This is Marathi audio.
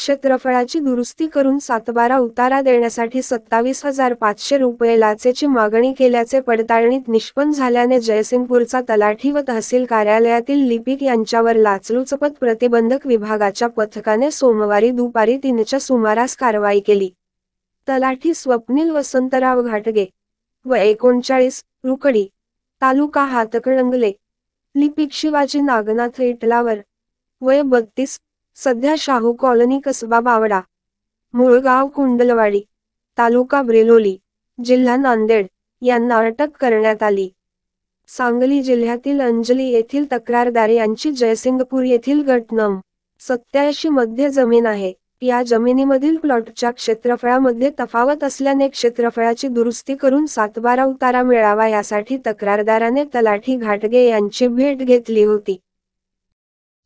क्षेत्रफळाची दुरुस्ती करून सातबारा उतारा देण्यासाठी सत्तावीस हजार पाचशे रुपये लाचेची मागणी केल्याचे पडताळणीत निष्पन्न झाल्याने जयसिंगपूरचा तलाठी व तहसील कार्यालयातील लिपिक यांच्यावर लाचलुचपत प्रतिबंधक विभागाच्या पथकाने सोमवारी दुपारी तीनच्या सुमारास कारवाई केली. तलाठी स्वप्नील वसंतराव घाटगे व एकोणचाळीस रुकडी तालुका हातकणंगले लिपिक शिवाजी नागनाथ इटलावर वय बत्तीस सध्या शाहू कॉलनी कसबा बावडा मुळगाव कुंडलवाडी तालुका ब्रेलोली जिल्हा नांदेड यांना अटक करण्यात आली. सांगली जिल्ह्यातील अंजली येथील तक्रारदार यांची जयसिंगपूर येथील गटनम सत्याऐंशी मध्ये जमीन आहे. या जमिनीमधील प्लॉटच्या क्षेत्रफळामध्ये तफावत असल्याने क्षेत्रफळाची दुरुस्ती करून सातबारा उतारा मिळावा यासाठी तक्रारदाराने तलाठी घाटगे यांची भेट घेतली होती.